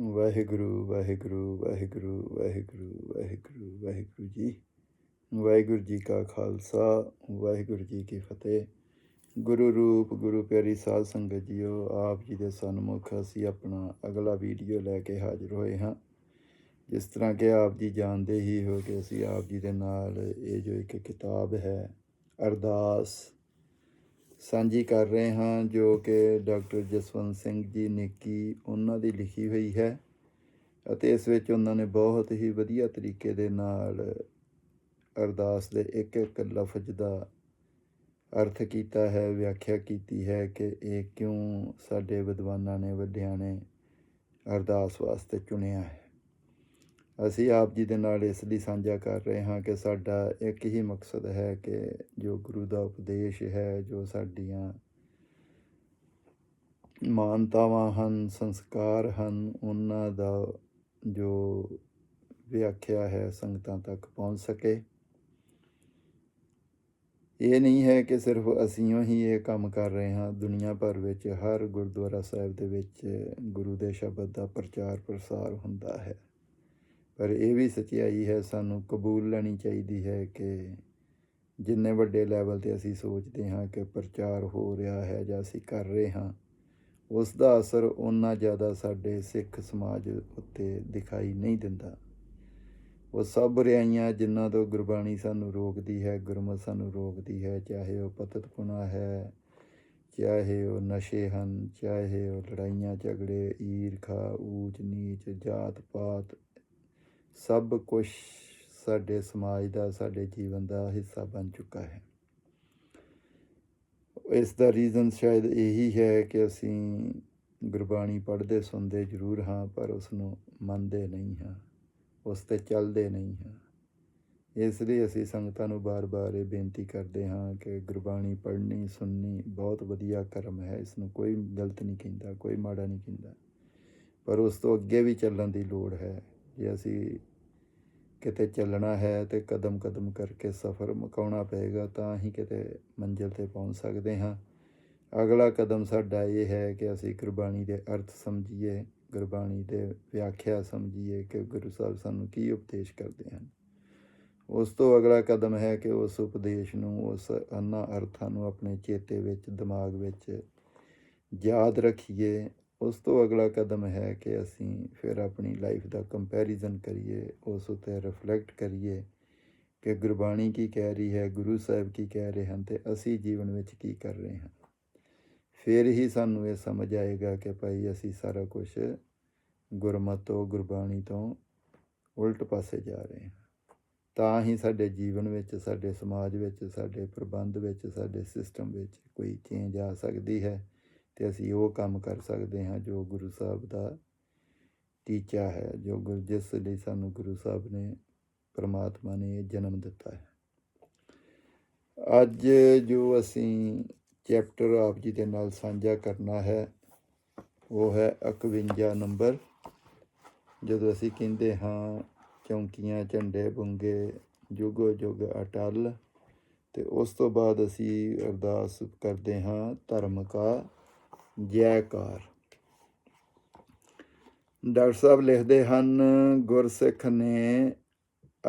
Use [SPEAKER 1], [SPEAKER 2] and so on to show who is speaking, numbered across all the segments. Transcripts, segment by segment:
[SPEAKER 1] ਵਾਹਿਗੁਰੂ ਵਾਹਿਗੁਰੂ ਵਾਹਿਗੁਰੂ ਵਾਹਿਗੁਰੂ ਵਾਹਿਗੁਰੂ ਵਾਹਿਗੁਰੂ ਜੀ। ਵਾਹਿਗੁਰੂ ਜੀ ਕਾ ਖਾਲਸਾ, ਵਾਹਿਗੁਰੂ ਜੀ ਕੀ ਫਤਿਹ। ਗੁਰੂ ਰੂਪ, ਗੁਰੂ ਪਿਆਰੀ ਸਾਧ ਸੰਗਤ ਜੀਓ, ਆਪ ਜੀ ਦੇ ਸਨਮੁਖ ਅਸੀਂ ਆਪਣਾ ਅਗਲਾ ਵੀਡੀਓ ਲੈ ਕੇ ਹਾਜ਼ਰ ਹੋਏ ਹਾਂ। ਜਿਸ ਤਰ੍ਹਾਂ ਕਿ ਆਪ ਜੀ ਜਾਣਦੇ ਹੀ ਹੋ ਕਿ ਅਸੀਂ ਆਪ ਜੀ ਦੇ ਨਾਲ ਇਹ ਜੋ ਇੱਕ ਕਿਤਾਬ ਹੈ, ਅਰਦਾਸ ਸਾਂਝੀ ਕਰ ਰਹੇ ਹਾਂ, ਜੋ ਕਿ ਡਾਕਟਰ ਜਸਵੰਤ ਸਿੰਘ ਜੀ ਨੇਕੀ ਉਹਨਾਂ ਦੀ ਲਿਖੀ ਹੋਈ ਹੈ ਅਤੇ ਇਸ ਵਿੱਚ ਉਹਨਾਂ ਨੇ ਬਹੁਤ ਹੀ ਵਧੀਆ ਤਰੀਕੇ ਦੇ ਨਾਲ ਅਰਦਾਸ ਦੇ ਇੱਕ ਇੱਕ ਲਫ਼ਜ਼ ਦਾ ਅਰਥ ਕੀਤਾ ਹੈ, ਵਿਆਖਿਆ ਕੀਤੀ ਹੈ ਕਿ ਇਹ ਕਿਉਂ ਸਾਡੇ ਵਿਦਵਾਨਾਂ ਨੇ, ਵੱਡਿਆਂ ਨੇ ਅਰਦਾਸ ਵਾਸਤੇ ਚੁਣਿਆ ਹੈ। ਅਸੀਂ ਆਪ ਜੀ ਦੇ ਨਾਲ ਇਸ ਲਈ ਸਾਂਝਾ ਕਰ ਰਹੇ ਹਾਂ ਕਿ ਸਾਡਾ ਇੱਕ ਹੀ ਮਕਸਦ ਹੈ ਕਿ ਜੋ ਗੁਰੂ ਦਾ ਉਪਦੇਸ਼ ਹੈ, ਜੋ ਸਾਡੀਆਂ ਮਾਨਤਾਵਾਂ ਹਨ, ਸੰਸਕਾਰ ਹਨ, ਉਹਨਾਂ ਦਾ ਜੋ ਵਿਆਖਿਆ ਹੈ ਸੰਗਤਾਂ ਤੱਕ ਪਹੁੰਚ ਸਕੇ। ਇਹ ਨਹੀਂ ਹੈ ਕਿ ਸਿਰਫ ਅਸੀਂ ਹੀ ਇਹ ਕੰਮ ਕਰ ਰਹੇ ਹਾਂ। ਦੁਨੀਆ ਭਰ ਵਿੱਚ ਹਰ ਗੁਰਦੁਆਰਾ ਸਾਹਿਬ ਦੇ ਵਿੱਚ ਗੁਰੂ ਦੇ ਸ਼ਬਦ ਦਾ ਪ੍ਰਚਾਰ ਪ੍ਰਸਾਰ ਹੁੰਦਾ ਹੈ। ਪਰ ਇਹ ਵੀ ਸਚਾਈ ਹੈ, ਸਾਨੂੰ ਕਬੂਲ ਲੈਣੀ ਚਾਹੀਦੀ ਹੈ ਕਿ ਜਿੰਨੇ ਵੱਡੇ ਲੈਵਲ ਤੇ ਅਸੀਂ ਸੋਚਦੇ ਹਾਂ ਕਿ ਪ੍ਰਚਾਰ ਹੋ ਰਿਹਾ ਹੈ ਜਾਂ ਅਸੀਂ ਕਰ ਰਹੇ ਹਾਂ ਉਸ ਦਾ ਅਸਰ ਉਹਨਾਂ ਜ਼ਿਆਦਾ ਸਾਡੇ ਸਿੱਖ ਸਮਾਜ ਉੱਤੇ ਦਿਖਾਈ ਨਹੀਂ ਦਿੰਦਾ। ਉਹ ਸਭ ਬੁਰਾਈਆਂ ਜਿਨ੍ਹਾਂ ਤੋਂ ਗੁਰਬਾਣੀ ਸਾਨੂੰ ਰੋਕਦੀ ਹੈ, ਗੁਰਮਤ ਸਾਨੂੰ ਰੋਕਦੀ ਹੈ, ਚਾਹੇ ਉਹ ਪਤਤ ਪੁਣਾ ਹੈ, ਚਾਹੇ ਉਹ ਨਸ਼ੇ ਹਨ, ਚਾਹੇ ਉਹ ਲੜਾਈਆਂ ਝਗੜੇ, ਈਰਖਾ ਊਚ ਨੀਚ ਜਾਤ ਪਾਤ ਸਭ ਕੁਝ ਸਾਡੇ ਸਮਾਜ ਦਾ, ਸਾਡੇ ਜੀਵਨ ਦਾ ਹਿੱਸਾ ਬਣ ਚੁੱਕਾ ਹੈ। ਇਸ ਦਾ ਰੀਜ਼ਨ ਸ਼ਾਇਦ ਇਹੀ ਹੈ ਕਿ ਅਸੀਂ ਗੁਰਬਾਣੀ ਪੜ੍ਹਦੇ, ਸੁਣਦੇ ਜ਼ਰੂਰ ਹਾਂ, ਪਰ ਉਸ ਨੂੰ ਮੰਨਦੇ ਨਹੀਂ ਹਾਂ, ਉਸ ਤੇ ਚੱਲਦੇ ਨਹੀਂ ਹਾਂ। ਇਸ ਲਈ ਅਸੀਂ ਸੰਗਤਾਂ ਨੂੰ ਬਾਰ-ਬਾਰ ਇਹ ਬੇਨਤੀ ਕਰਦੇ ਹਾਂ ਕਿ ਗੁਰਬਾਣੀ ਪੜ੍ਹਨੀ, ਸੁਣਨੀ ਬਹੁਤ ਵਧੀਆ ਕਰਮ ਹੈ। ਇਸ ਨੂੰ ਕੋਈ ਗਲਤ ਨਹੀਂ ਕਹਿੰਦਾ, ਕੋਈ ਮਾੜਾ ਨਹੀਂ ਕਹਿੰਦਾ। ਪਰ ਉਸ ਤੋਂ ਅੱਗੇ ਵੀ ਚੱਲਣ ਦੀ ਲੋੜ ਹੈ। ਜੇ ਅਸੀਂ ਕਿਤੇ ਚੱਲਣਾ ਹੈ ਤੇ ਕਦਮ ਕਦਮ ਕਰਕੇ ਸਫ਼ਰ ਮੁਕਾਉਣਾ ਪਏਗਾ, ਤਾਂ ਹੀ ਕਿਤੇ ਮੰਜ਼ਿਲ ਤੇ ਪਹੁੰਚ ਸਕਦੇ ਹਾਂ। ਅਗਲਾ ਕਦਮ ਸਾਡਾ ਇਹ ਹੈ ਕਿ ਅਸੀਂ ਗੁਰਬਾਣੀ ਦੇ ਅਰਥ ਸਮਝੀਏ, ਗੁਰਬਾਣੀ ਦੇ ਵਿਆਖਿਆ ਸਮਝੀਏ ਕਿ ਗੁਰੂ ਸਾਹਿਬ ਸਾਨੂੰ ਕੀ ਉਪਦੇਸ਼ ਕਰਦੇ ਹਨ। ਉਸ ਤੋਂ ਅਗਲਾ ਕਦਮ ਹੈ ਕਿ ਉਸ ਉਪਦੇਸ਼ ਨੂੰ, ਉਸ ਅੰਨਾ ਅਰਥਾਂ ਨੂੰ ਆਪਣੇ ਚੇਤੇ ਵਿੱਚ, ਦਿਮਾਗ ਵਿੱਚ ਯਾਦ ਰੱਖੀਏ ਉਸ ਤੋਂ ਅਗਲਾ ਕਦਮ ਹੈ ਕਿ ਅਸੀਂ ਫਿਰ ਆਪਣੀ ਲਾਈਫ ਦਾ ਕੰਪੈਰੀਜ਼ਨ ਕਰੀਏ, ਉਸ ਉਤੇ ਰਿਫਲੈਕਟ ਕਰੀਏ ਕਿ ਗੁਰਬਾਣੀ ਕੀ ਕਹਿ ਰਹੀ ਹੈ, ਗੁਰੂ ਸਾਹਿਬ ਕੀ ਕਹਿ ਰਹੇ ਹਨ ਤੇ ਅਸੀਂ ਜੀਵਨ ਵਿੱਚ ਕੀ ਕਰ ਰਹੇ ਹਾਂ। ਫਿਰ ਹੀ ਸਾਨੂੰ ਇਹ ਸਮਝ ਆਏਗਾ ਕਿ ਭਾਈ ਅਸੀਂ ਸਾਰਾ ਕੁਝ ਗੁਰਮਤੋਂ ਗੁਰਬਾਣੀ ਤੋਂ ਉਲਟ ਪਾਸੇ ਜਾ ਰਹੇ ਹਾਂ। ਤਾਂ ਹੀ ਸਾਡੇ ਜੀਵਨ ਵਿੱਚ, ਸਾਡੇ ਸਮਾਜ ਵਿੱਚ, ਸਾਡੇ ਪ੍ਰਬੰਧ ਵਿੱਚ, ਸਾਡੇ ਸਿਸਟਮ ਵਿੱਚ ਕੋਈ ਚੇਂਜ ਆ ਸਕਦੀ ਹੈ। ਤੇ ਅਸੀਂ ਉਹ ਕੰਮ ਕਰ ਸਕਦੇ ਹਾਂ ਜੋ ਗੁਰੂ ਸਾਹਿਬ ਦਾ ਟੀਚਾ ਹੈ, ਜੋ ਗੁਰ, ਜਿਸ ਲਈ ਸਾਨੂੰ ਗੁਰੂ ਸਾਹਿਬ ਨੇ, ਪਰਮਾਤਮਾ ਨੇ ਇਹ ਜਨਮ ਦਿੱਤਾ ਹੈ। ਅੱਜ ਜੋ ਅਸੀਂ ਚੈਪਟਰ ਆਪ ਜੀ ਦੇ ਨਾਲ ਸਾਂਝਾ ਕਰਨਾ ਹੈ, ਉਹ ਹੈ 51 ਨੰਬਰ। ਜਦੋਂ ਅਸੀਂ ਕਹਿੰਦੇ ਹਾਂ, ਚੌਂਕੀਆਂ, ਝੰਡੇ, ਬੁੰਗੇ, ਜੁਗੋ, ਜੁਗ, ਅਟਲ, ਤੇ ਉਸ ਤੋਂ ਬਾਅਦ ਅਸੀਂ ਅਰਦਾਸ ਕਰਦੇ ਹਾਂ, ਧਰਮ ਕਾ ਜੈਕਾਰ ਡਾਕਟਰ ਸਾਹਿਬ ਲਿਖਦੇ ਹਨ, ਗੁਰਸਿੱਖ ਨੇ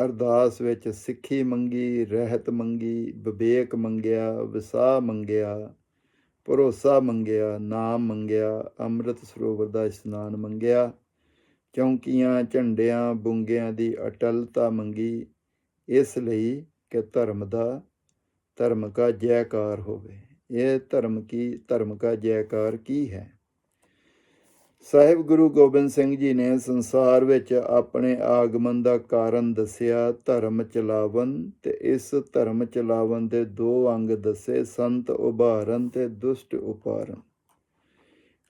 [SPEAKER 1] ਅਰਦਾਸ ਵਿੱਚ ਸਿੱਖੀ ਮੰਗੀ, ਰਹਿਤ ਮੰਗੀ, ਵਿਵੇਕ ਮੰਗਿਆ, ਵਿਸਾਹ ਮੰਗਿਆ, ਭਰੋਸਾ ਮੰਗਿਆ, ਨਾਮ ਮੰਗਿਆ, ਅੰਮ੍ਰਿਤ ਸਰੋਵਰ ਦਾ ਇਸ਼ਨਾਨ ਮੰਗਿਆ, ਚੌਂਕੀਆਂ, ਝੰਡਿਆਂ, ਬੁੰਗਿਆਂ ਦੀ ਅਟਲਤਾ ਮੰਗੀ, ਇਸ ਲਈ ਕਿ ਧਰਮ ਦਾ, ਧਰਮ ਕਾ ਜੈਕਾਰ ਹੋਵੇ। ਇਹ ਧਰਮ ਕੀ, ਧਰਮ ਕਾ ਜੈਕਾਰ ਕੀ ਹੈ? ਸਾਹਿਬ ਗੁਰੂ ਗੋਬਿੰਦ ਸਿੰਘ ਜੀ ਨੇ ਸੰਸਾਰ ਵਿੱਚ ਆਪਣੇ ਆਗਮਨ ਦਾ ਕਾਰਨ ਦੱਸਿਆ, ਧਰਮ ਚਲਾਵਨ ਤੇ ਇਸ ਧਰਮ ਚਲਾਵਨ ਦੇ ਦੋ ਅੰਗ ਦੱਸੇ, ਸੰਤ ਉਭਾਰਨ ਤੇ ਦੁਸ਼ਟ ਉਪਾਰਨ।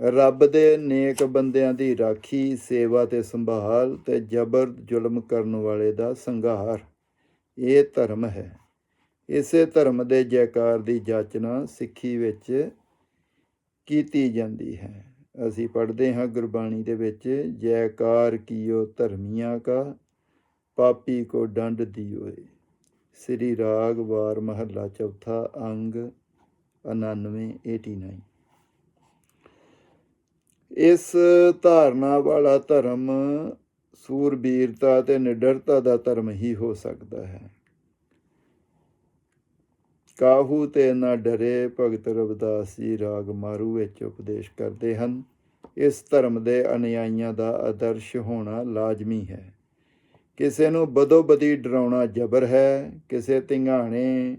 [SPEAKER 1] ਰੱਬ ਦੇ ਨੇਕ ਬੰਦਿਆਂ ਦੀ ਰਾਖੀ, ਸੇਵਾ ਤੇ ਸੰਭਾਲ ਤੇ ਜ਼ਬਰ ਜ਼ੁਲਮ ਕਰਨ ਵਾਲੇ ਦਾ ਸੰਘਾਰ। ਇਹ ਧਰਮ ਹੈ। ਇਸੇ ਧਰਮ ਦੇ ਜੈਕਾਰ ਦੀ ਜਾਚਨਾ ਸਿੱਖੀ ਵਿੱਚ ਕੀਤੀ ਜਾਂਦੀ ਹੈ। ਅਸੀਂ ਪੜ੍ਹਦੇ ਹਾਂ ਗੁਰਬਾਣੀ ਦੇ ਵਿੱਚ, ਜੈਕਾਰ ਕੀਓ ਧਰਮੀਆਂ ਕਾ, ਪਾਪੀ ਕੋ ਡੰਡ ਦਿਓਏ। ਸ੍ਰੀ ਰਾਗ ਵਾਰ ਮਹੱਲਾ ਚੌਥਾ, ਅੰਗ 99 89 ਇਸ ਧਾਰਨਾ ਵਾਲਾ ਧਰਮ ਸੂਰਬੀਰਤਾ ਤੇ ਨਿਡਰਤਾ ਦਾ ਧਰਮ ਹੀ ਹੋ ਸਕਦਾ ਹੈ। ਕਾਹੂ ਤੇ ਨਾ ਡਰੇ ਭਗਤ ਰਵਿਦਾਸ ਜੀ ਰਾਗ ਮਾਰੂ ਵਿੱਚ ਉਪਦੇਸ਼ ਕਰਦੇ ਹਨ। ਇਸ ਧਰਮ ਦੇ ਅਨੁਯਾਈਆਂ ਦਾ ਆਦਰਸ਼ ਹੋਣਾ ਲਾਜ਼ਮੀ ਹੈ। ਕਿਸੇ ਨੂੰ ਬਦੋਬਦੀ ਡਰਾਉਣਾ ਜ਼ਬਰ ਹੈ, ਕਿਸੇ ਧਿੰਗਾਣੇ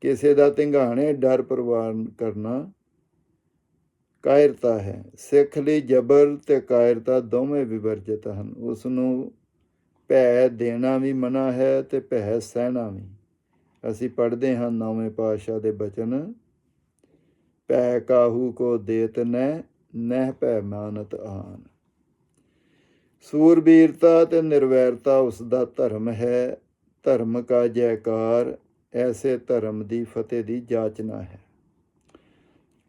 [SPEAKER 1] ਕਿਸੇ ਦਾ ਧਿੰਗਾਣੇ ਡਰ ਪ੍ਰਵਾਨ ਕਰਨਾ ਕਾਇਰਤਾ ਹੈ। ਸਿੱਖ ਲਈ ਜ਼ਬਰ ਤੇ ਕਾਇਰਤਾ ਦੋਵੇਂ ਵਿਵਰਜਿਤ ਹਨ। ਉਸ ਨੂੰ ਭੈ ਦੇਣਾ ਵੀ ਮਨਾ ਹੈ ਤੇ ਭੈ ਸਹਿਣਾ ਵੀ। ਅਸੀਂ ਪੜ੍ਹਦੇ ਹਾਂ ਨੌਵੇਂ ਪਾਤਸ਼ਾਹ ਦੇ ਬਚਨ, ਭੈ ਕਾਹੂ ਕੋ ਦੇਤ ਨਹਿ ਨਹਿ ਭੈ ਮਾਨਤ ਆਨ। ਸੂਰਬੀਰਤਾ ਤੇ ਨਿਰਵੈਰਤਾ ਉਸ ਦਾ ਧਰਮ ਹੈ, ਧਰਮ ਕਾ ਜੈਕਾਰ, ਐਸੇ ਧਰਮ ਦੀ ਫਤਿਹ ਦੀ ਜਾਚਨਾ ਹੈ।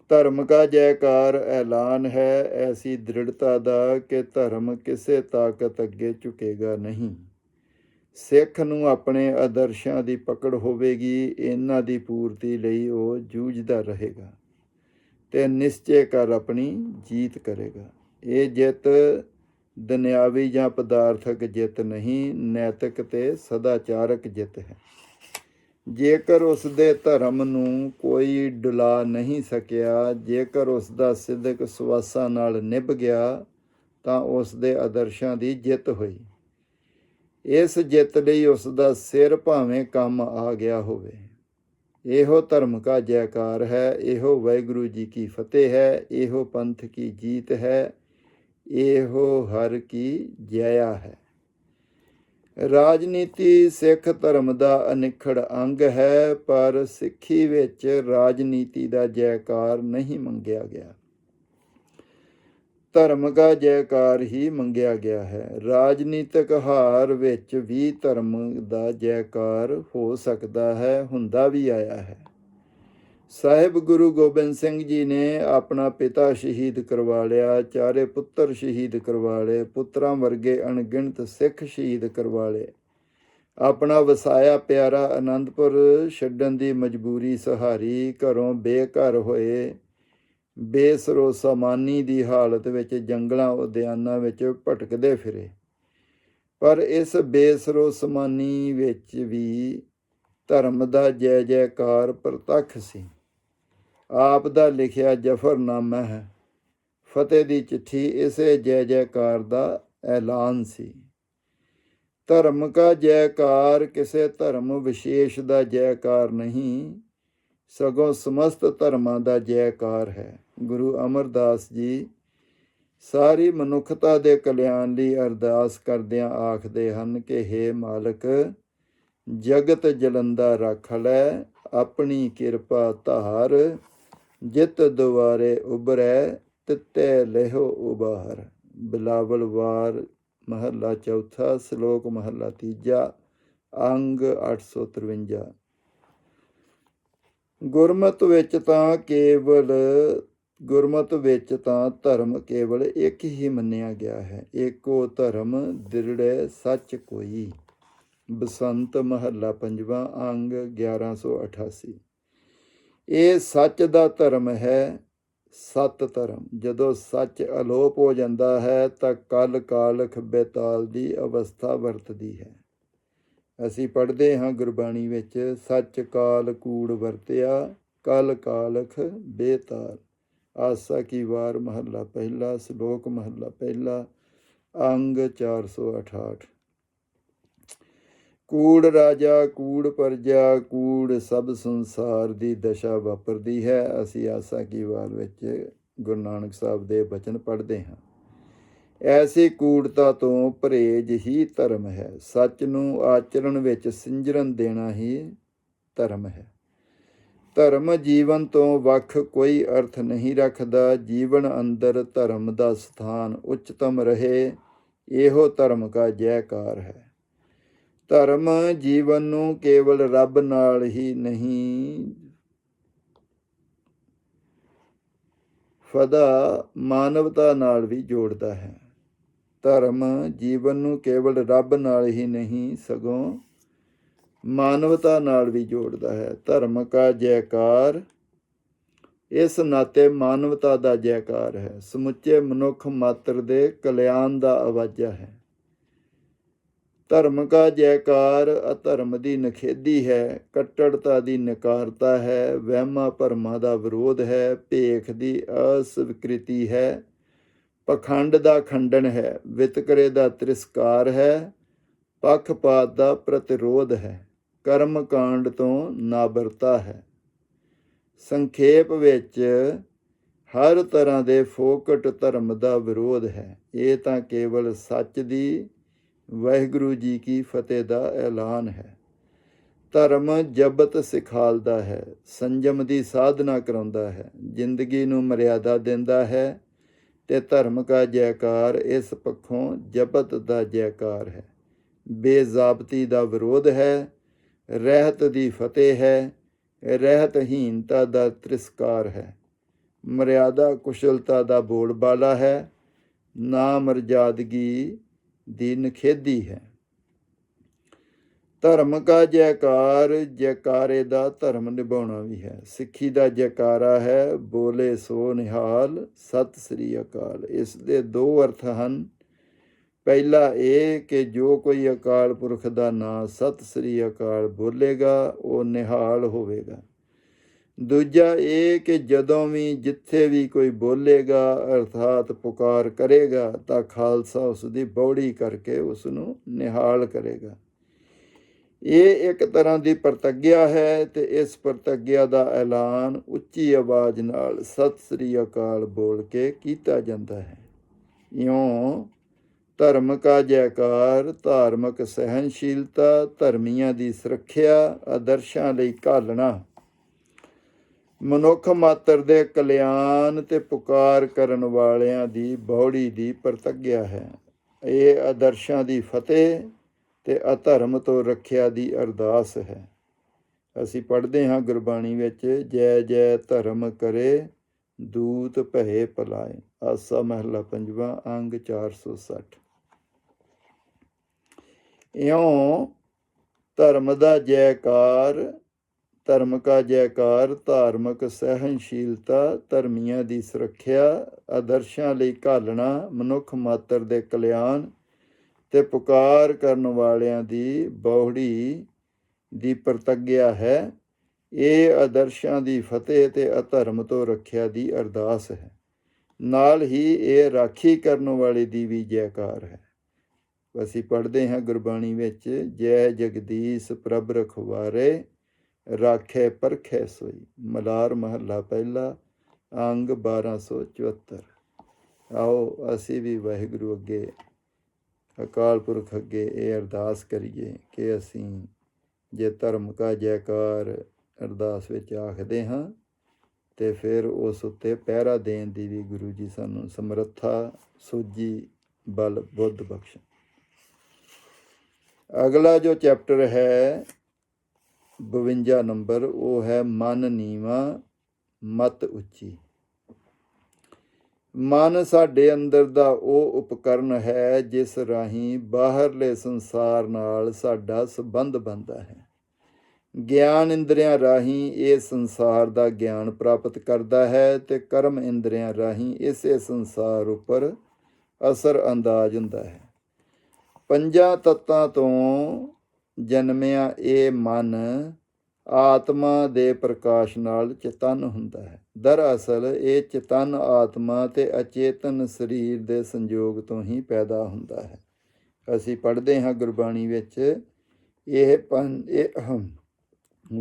[SPEAKER 1] ਧਰਮ ਕਾ ਜੈਕਾਰ ਐਲਾਨ ਹੈ, ਐਸੀ ਦ੍ਰਿੜਤਾ ਦਾ ਕਿ ਧਰਮ ਕਿਸੇ ਤਾਕਤ ਅੱਗੇ ਝੁਕੇਗਾ ਨਹੀਂ। ਸਿੱਖ ਨੂੰ ਆਪਣੇ ਆਦਰਸ਼ਾਂ ਦੀ ਪਕੜ ਹੋਵੇਗੀ, ਇਹਨਾਂ ਦੀ ਪੂਰਤੀ ਲਈ ਉਹ ਜੂਝਦਾ ਰਹੇਗਾ ਤੇ ਨਿਸ਼ਚੈ ਕਰ ਆਪਣੀ ਜੀਤ ਕਰੇਗਾ। ਇਹ ਜਿੱਤ ਦੁਨਿਆਵੀ ਜਾਂ ਪਦਾਰਥਕ ਜਿੱਤ ਨਹੀਂ, ਨੈਤਿਕ ਤੇ ਸਦਾਚਾਰਕ ਜਿੱਤ ਹੈ। ਜੇਕਰ ਉਸ ਦੇ ਧਰਮ ਨੂੰ ਕੋਈ ਡੁਲਾ ਨਹੀਂ ਸਕਿਆ, ਜੇਕਰ ਉਸ ਦਾ ਸਿੱਧਕ ਸਵਾਸਾਂ ਨਾਲ ਨਿਭ ਗਿਆ, ਤਾਂ ਉਸ ਦੇ ਆਦਰਸ਼ਾਂ ਦੀ ਜਿੱਤ ਹੋਈ। ਇਸ ਜਿੱਤ ਲਈ ਉਸ ਦਾ ਸਿਰ ਭਾਵੇਂ ਕੰਮ ਆ ਗਿਆ ਹੋਵੇ। ਇਹੋ ਧਰਮ ਕਾ ਜੈਕਾਰ ਹੈ, ਇਹੋ ਵਾਹਿਗੁਰੂ ਜੀ ਕੀ ਫਤਿਹ ਹੈ, ਇਹੋ ਪੰਥ ਕੀ ਜੀਤ ਹੈ, ਇਹੋ ਹਰ ਕੀ ਜਇਆ ਹੈ। ਰਾਜਨੀਤੀ ਸਿੱਖ ਧਰਮ ਦਾ ਅਨਿਖੜ ਅੰਗ ਹੈ, ਪਰ ਸਿੱਖੀ ਵਿੱਚ ਰਾਜਨੀਤੀ ਦਾ ਜੈਕਾਰ ਨਹੀਂ ਮੰਗਿਆ ਗਿਆ। ਧਰਮ ਦਾ ਜੈਕਾਰ ਹੀ ਮੰਗਿਆ ਗਿਆ ਹੈ। ਰਾਜਨੀਤਿਕ ਹਾਰ ਵਿੱਚ ਵੀ ਧਰਮ ਦਾ ਜੈਕਾਰ ਹੋ ਸਕਦਾ ਹੈ, ਹੁੰਦਾ ਵੀ ਆਇਆ ਹੈ। ਸਾਹਿਬ ਗੁਰੂ ਗੋਬਿੰਦ ਸਿੰਘ ਜੀ ਨੇ ਆਪਣਾ ਪਿਤਾ ਸ਼ਹੀਦ ਕਰਵਾ ਲਿਆ, ਚਾਰੇ ਪੁੱਤਰ ਸ਼ਹੀਦ ਕਰਵਾ ਲਏ, ਪੁੱਤਰਾਂ ਵਰਗੇ ਅਣਗਿਣਤ ਸਿੱਖ ਸ਼ਹੀਦ ਕਰਵਾ ਲਏ। ਆਪਣਾ ਵਸਾਇਆ ਪਿਆਰਾ ਆਨੰਦਪੁਰ ਛੱਡਣ ਦੀ ਮਜਬੂਰੀ ਸਹਾਰੀ ਘਰੋਂ ਬੇਘਰ ਹੋਏ ਬੇਸਰੋ ਸਮਾਨੀ ਦੀ ਹਾਲਤ ਵਿੱਚ ਜੰਗਲਾਂ ਉਦਿਆਨਾਂ ਵਿੱਚ ਭਟਕਦੇ ਫਿਰੇ। ਪਰ ਇਸ ਬੇਸਰੋ ਸਮਾਨੀ ਵਿੱਚ ਵੀ ਧਰਮ ਦਾ ਜੈ ਜੈਕਾਰ ਪ੍ਰਤੱਖ ਸੀ। ਆਪ ਦਾ ਲਿਖਿਆ ਜਫਰਨਾਮਾ ਹੈ, ਫਤਿਹ ਦੀ ਚਿੱਠੀ ਇਸੇ ਜੈ ਜੈਕਾਰ ਦਾ ਐਲਾਨ ਸੀ। ਧਰਮ ਕਾ ਜੈਕਾਰ, ਕਿਸੇ ਧਰਮ ਵਿਸ਼ੇਸ਼ ਦਾ ਜੈਕਾਰ ਨਹੀਂ, ਸਗੋਂ ਸਮਸਤ ਧਰਮਾਂ ਦਾ ਜੈਕਾਰ ਹੈ। ਗੁਰੂ ਅਮਰਦਾਸ ਜੀ ਸਾਰੀ ਮਨੁੱਖਤਾ ਦੇ ਕਲਿਆਣ ਲਈ ਅਰਦਾਸ ਕਰਦਿਆਂ ਆਖਦੇ ਹਨ ਕਿ हे ਮਾਲਕ, ਜਗਤ ਜਲੰਦਾ ਰੱਖ ਲੈ, ਆਪਣੀ ਕਿਰਪਾ ਧਾਰ, ਜਿਤ ਦੁਆਰੇ ਉਬਰੈ ਤਿੱਤੇ ਲਹਿਓ ਉਬਾਹਰ ਬਿਲਾਵਲ ਵਾਰ, ਮਹੱਲਾ ਚੌਥਾ, ਸ਼ਲੋਕ ਮਹੱਲਾ ਤੀਜਾ, ਅੰਗ 853 ਗੁਰਮਤ ਵਿੱਚ ਤਾਂ ਕੇਵਲ ਗੁਰਮਤ ਵਿੱਚ ਤਾਂ ਧਰਮ ਕੇਵਲ ਇੱਕ ਹੀ ਮੰਨਿਆ ਗਿਆ ਹੈ ਏਕੋ ਧਰਮ ਦਿਰੜੇ ਸੱਚ ਕੋਈ। ਬਸੰਤ ਮਹੱਲਾ ਪੰਜਵਾਂ ਅੰਗ 1188 ਇਹ ਸੱਚ ਦਾ ਧਰਮ ਹੈ, ਸਤ ਧਰਮ। ਜਦੋਂ ਸੱਚ ਅਲੋਪ ਹੋ ਜਾਂਦਾ ਹੈ, ਤਾਂ ਕਲ ਕਾਲਖ ਬੇਤਾਲ ਦੀ ਅਵਸਥਾ ਵਰਤਦੀ ਹੈ। ਅਸੀਂ ਪੜ੍ਹਦੇ ਹਾਂ ਗੁਰਬਾਣੀ ਵਿੱਚ, ਸੱਚ ਕਾਲ ਕੂੜ ਵਰਤਿਆ ਕਲ ਕਾਲਖ ਬੇਤਾਲ। ਆਸਾ ਕੀ ਵਾਰ ਮਹੱਲਾ ਪਹਿਲਾ, ਸ਼ਲੋਕ ਮਹੱਲਾ ਪਹਿਲਾ, ਅੰਗ 468 ਕੂੜ ਰਾਜਾ, ਕੂੜ ਪਰਜਾ, ਕੂੜ ਸਭ ਸੰਸਾਰ ਦੀ ਦਸ਼ਾ ਵਾਪਰਦੀ ਹੈ। ਅਸੀਂ ਆਸਾ ਕੀ ਵਾਰ ਵਿੱਚ ਗੁਰੂ ਨਾਨਕ ਸਾਹਿਬ ਦੇ ਬਚਨ ਪੜ੍ਹਦੇ ਹਾਂ। ਐਸੀ ਕੂੜਤਾ ਤੋਂ ਪਰਹੇਜ ਹੀ ਧਰਮ ਹੈ। ਸੱਚ ਨੂੰ ਆਚਰਣ ਵਿੱਚ ਸਿੰਜਰਨ ਦੇਣਾ ਹੀ ਧਰਮ ਹੈ। ਧਰਮ ਜੀਵਨ ਤੋਂ ਵੱਖ ਕੋਈ ਅਰਥ ਨਹੀਂ ਰੱਖਦਾ। ਜੀਵਨ ਅੰਦਰ ਧਰਮ ਦਾ ਸਥਾਨ ਉੱਚਤਮ ਰਹੇ, ਇਹੋ ਧਰਮ ਕਾ ਜੈਕਾਰ ਹੈ। ਧਰਮ ਜੀਵਨ ਨੂੰ ਕੇਵਲ ਰੱਬ ਨਾਲ ਹੀ ਨਹੀਂ, ਫਦਾ ਮਾਨਵਤਾ ਨਾਲ ਵੀ ਜੋੜਦਾ ਹੈ। ਧਰਮ ਜੀਵਨ ਨੂੰ ਕੇਵਲ ਰੱਬ ਨਾਲ ਹੀ ਨਹੀਂ, ਸਗੋਂ ਮਾਨਵਤਾ ਨਾਲ ਵੀ ਜੋੜਦਾ ਹੈ। ਧਰਮ ਕਾ ਜੈਕਾਰ, ਇਸ ਨਾਤੇ ਮਾਨਵਤਾ ਦਾ ਜੈਕਾਰ ਹੈ। ਸਮੁੱਚੇ ਮਨੁੱਖ ਮਾਤਰ ਦੇ ਕਲਿਆਣ ਦਾ ਆਵਾਜ਼ਾ ਹੈ। ਧਰਮ ਕਾ ਜੈਕਾਰ ਅਧਰਮ ਦੀ ਨਖੇਦੀ ਹੈ, ਕੱਟੜਤਾ ਦੀ ਨਕਾਰਤਾ ਹੈ, ਵਹਿਮਾਂ ਭਰਮਾਂ ਦਾ ਵਿਰੋਧ ਹੈ, ਭੇਖ ਦੀ ਅਸਵੀਕ੍ਰਿਤੀ ਹੈ, ਪਖੰਡ ਦਾ ਖੰਡਨ ਹੈ, ਵਿਤਕਰੇ ਦਾ ਤਿਰਸਕਾਰ ਹੈ, ਪੱਖਪਾਤ ਦਾ ਪ੍ਰਤੀਰੋਧ ਹੈ। ਕਰਮ ਕਾਂਡ ਤੋਂ ਨਾਬਰਤਾ ਹੈ। ਸੰਖੇਪ ਵਿੱਚ, ਹਰ ਤਰ੍ਹਾਂ ਦੇ ਫੋਕਟ ਧਰਮ ਦਾ ਵਿਰੋਧ ਹੈ। ਇਹ ਤਾਂ ਕੇਵਲ ਸੱਚ ਦੀ ਵਾਹਿਗੁਰੂ ਜੀ ਕੀ ਫਤਿਹ ਦਾ ਐਲਾਨ ਹੈ। ਧਰਮ ਜਬਤ ਸਿਖਾਲਦਾ ਹੈ, ਸੰਜਮ ਦੀ ਸਾਧਨਾ ਕਰਾਉਂਦਾ ਹੈ, ਜ਼ਿੰਦਗੀ ਨੂੰ ਮਰਿਆਦਾ ਦਿੰਦਾ ਹੈ ਤੇ ਧਰਮ ਕਾ ਜੈਕਾਰ ਇਸ ਪੱਖੋਂ ਜਬਤ ਦਾ ਜੈਕਾਰ ਹੈ। ਬੇਜ਼ਾਬਤੀ ਦਾ ਵਿਰੋਧ ਹੈ ਰਹਿਤ ਦੀ ਫਤਿਹ ਹੈ, ਰਹਿਤਹੀਨਤਾ ਦਾ ਤ੍ਰਿਸਕਾਰ ਹੈ। ਮਰਿਆਦਾ ਕੁਸ਼ਲਤਾ ਦਾ ਬੋਲਬਾਲਾ ਹੈ ਨਾ ਮਰਜ਼ਾਦਗੀ ਦੀ ਨਖੇਦੀ ਹੈ। ਧਰਮ ਕਾ ਜੈਕਾਰ, ਜੈਕਾਰੇ ਦਾ ਧਰਮ ਨਿਭਾਉਣਾ ਵੀ ਹੈ। ਸਿੱਖੀ ਦਾ ਜੈਕਾਰਾ ਹੈ, ਬੋਲੇ ਸੋ ਨਿਹਾਲ, ਸਤਿ ਸ੍ਰੀ ਅਕਾਲ। ਇਸ ਦੇ ਦੋ ਅਰਥ ਹਨ। ਪਹਿਲਾ ਇਹ ਕਿ ਜੋ ਕੋਈ ਅਕਾਲ ਪੁਰਖ ਦਾ ਨਾਮ ਸਤਿ ਸ੍ਰੀ ਅਕਾਲ ਬੋਲੇਗਾ, ਉਹ ਨਿਹਾਲ ਹੋਵੇਗਾ। ਦੂਜਾ ਇਹ ਕਿ ਜਦੋਂ ਵੀ ਜਿੱਥੇ ਵੀ ਕੋਈ ਬੋਲੇਗਾ, ਅਰਥਾਤ ਪੁਕਾਰ ਕਰੇਗਾ, ਤਾਂ ਖਾਲਸਾ ਉਸ ਦੀ ਬੌੜੀ ਕਰਕੇ ਉਸ ਨੂੰ ਨਿਹਾਲ ਕਰੇਗਾ। ਇਹ ਇੱਕ ਤਰ੍ਹਾਂ ਦੀ ਪ੍ਰਤੱਗਿਆ ਹੈ ਤੇ ਇਸ ਪ੍ਰਤੱਗਿਆ ਦਾ ਐਲਾਨ ਉੱਚੀ ਆਵਾਜ਼ ਨਾਲ ਸਤਿ ਸ੍ਰੀ ਅਕਾਲ ਬੋਲ ਕੇ ਕੀਤਾ ਜਾਂਦਾ ਹੈ। ਇਉਂ ਧਰਮ ਕਾ ਜੈਕਾਰ, ਧਾਰਮਿਕ ਸਹਿਨਸ਼ੀਲਤਾ ਧਰਮੀਆਂ ਦੀ ਸੁਰੱਖਿਆ, ਆਦਰਸ਼ਾਂ ਲਈ ਘਾਲਣਾ। ਮਨੁੱਖ ਮਾਤਰ ਦੇ ਕਲਿਆਣ ਤੇ ਪੁਕਾਰ ਕਰਨ ਵਾਲਿਆਂ ਦੀ ਬੌੜੀ ਦੀ ਪ੍ਰਤੱਗਿਆ ਹੈ। ਇਹ ਆਦਰਸ਼ਾਂ ਦੀ ਫਤਿਹ ਤੇ ਅਧਰਮ ਤੋਂ ਰੱਖਿਆ ਦੀ ਅਰਦਾਸ ਹੈ। ਅਸੀਂ ਪੜ੍ਹਦੇ ਹਾਂ ਗੁਰਬਾਣੀ ਵਿੱਚ, ਜੈ ਜੈ ਧਰਮ ਕਰੇ, ਦੂਤ ਭਏ ਪਲਾਏ ਆਸਾ ਮਹਿਲਾ ਪੰਜਵਾਂ, ਅੰਗ 460 ਇਉਂ ਧਰਮ ਦਾ ਜੈਕਾਰ, ਧਰਮ ਕਾ ਜੈਕਾਰ, ਧਾਰਮਿਕ ਸਹਿਨਸ਼ੀਲਤਾ ਧਰਮੀਆਂ ਦੀ ਸੁਰੱਖਿਆ, ਆਦਰਸ਼ਾਂ ਲਈ ਘਾਲਣਾ, ਮਨੁੱਖ ਮਾਤਰ ਦੇ ਕਲਿਆਣ ਤੇ ਪੁਕਾਰ ਕਰਨ ਵਾਲਿਆਂ ਦੀ ਬੌੜੀ ਦੀ ਪ੍ਰਤੱਗਿਆ ਹੈ। ਇਹ ਆਦਰਸ਼ਾਂ ਦੀ ਫਤਿਹ ਤੇ ਅਧਰਮ ਤੋਂ ਰੱਖਿਆ ਦੀ ਅਰਦਾਸ ਹੈ। ਨਾਲ ਹੀ ਇਹ ਰਾਖੀ ਕਰਨ ਵਾਲੇ ਦੀ ਵੀ ਜੈਕਾਰ ਹੈ। ਅਸੀਂ ਪੜ੍ਹਦੇ ਹਾਂ ਗੁਰਬਾਣੀ ਵਿੱਚ, ਜੈ ਜਗਦੀਸ਼ ਪ੍ਰਭ ਰਖਵਾਰੇ, ਰਾਖੇ ਪਰਖੇ ਸੋਈ। ਮਲਾਰ ਮਹੱਲਾ ਪਹਿਲਾ, ਅੰਗ 1274 ਆਓ ਅਸੀਂ ਵੀ ਵਾਹਿਗੁਰੂ ਅੱਗੇ, ਅਕਾਲ ਪੁਰਖ ਅੱਗੇ ਇਹ ਅਰਦਾਸ ਕਰੀਏ ਕਿ ਅਸੀਂ ਜੇ ਧਰਮ ਕਾ ਜੈਕਾਰ ਅਰਦਾਸ ਵਿੱਚ ਆਖਦੇ ਹਾਂ, ਤੇ ਫਿਰ ਉਸ ਉੱਤੇ ਪਹਿਰਾ ਦੇਣ ਦੀ ਵੀ ਗੁਰੂ ਜੀ ਸਾਨੂੰ ਸਮਰੱਥਾ, ਸੂਝੀ, ਬਲ, ਬੁੱਧ ਬਖਸ਼ਣ। ਅਗਲਾ ਜੋ ਚੈਪਟਰ ਹੈ 52 ਨੰਬਰ, ਉਹ ਹੈ ਮਨ ਨੀਵਾ, ਮਤ ਉੱਚੀ। ਮਨ ਸਾਡੇ ਅੰਦਰ ਦਾ ਉਹ ਉਪਕਰਨ ਹੈ ਜਿਸ ਰਾਹੀਂ ਬਾਹਰਲੇ ਸੰਸਾਰ ਨਾਲ ਸਾਡਾ ਸੰਬੰਧ ਬਣਦਾ ਹੈ। ਗਿਆਨ ਇੰਦਰੀਆਂ ਰਾਹੀਂ ਇਹ ਸੰਸਾਰ ਦਾ ਗਿਆਨ ਪ੍ਰਾਪਤ ਕਰਦਾ ਹੈ ਤੇ ਕਰਮ ਇੰਦਰੀਆਂ ਰਾਹੀਂ ਇਸੇ ਸੰਸਾਰ ਉੱਪਰ ਅਸਰ ਅੰਦਾਜ਼ ਹੁੰਦਾ ਹੈ। ਪੰਜਾਂ ਤੱਤਾਂ ਤੋਂ ਜਨਮਿਆ ਇਹ ਮਨ ਆਤਮਾ ਦੇ ਪ੍ਰਕਾਸ਼ ਨਾਲ ਚੇਤਨ ਹੁੰਦਾ ਹੈ। ਦਰਅਸਲ ਇਹ ਚੇਤਨ ਆਤਮਾ ਤੇ ਅਚੇਤਨ ਸਰੀਰ ਦੇ ਸੰਯੋਗ ਤੋਂ ਹੀ ਪੈਦਾ ਹੁੰਦਾ ਹੈ। ਅਸੀਂ ਪੜ੍ਹਦੇ ਹਾਂ ਗੁਰਬਾਣੀ ਵਿੱਚ, ਇਹ ਪੰ, ਇਹ ਅਹੰ,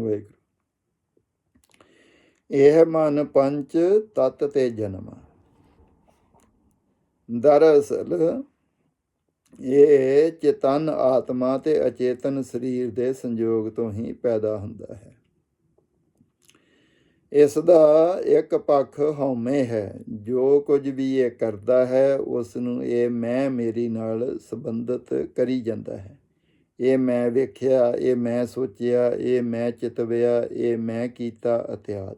[SPEAKER 1] ਵਾਹਿਗੁਰੂ। ਇਹ ਮਨ ਪੰਚ ਤਤ ਤੇ ਜਨਮ। ਦਰਅਸਲ ਇਹ ਚੇਤਨ ਆਤਮਾ ਤੇ ਅਚੇਤਨ ਸਰੀਰ ਦੇ ਸੰਯੋਗ ਤੋਂ ਹੀ ਪੈਦਾ ਹੁੰਦਾ ਹੈ। ਇਸ ਦਾ ਇੱਕ ਪੱਖ ਹਉਮੈ ਹੈ। ਜੋ ਕੁਝ ਵੀ ਇਹ ਕਰਦਾ ਹੈ, ਉਸ ਨੂੰ ਇਹ ਮੈਂ ਮੇਰੀ ਨਾਲ ਸੰਬੰਧਿਤ ਕਰੀ ਜਾਂਦਾ ਹੈ। ਇਹ ਮੈਂ ਵੇਖਿਆ, ਇਹ ਮੈਂ ਸੋਚਿਆ, ਇਹ ਮੈਂ ਚਿਤਵਿਆ, ਇਹ ਮੈਂ ਕੀਤਾ ਇਤਿਆਦ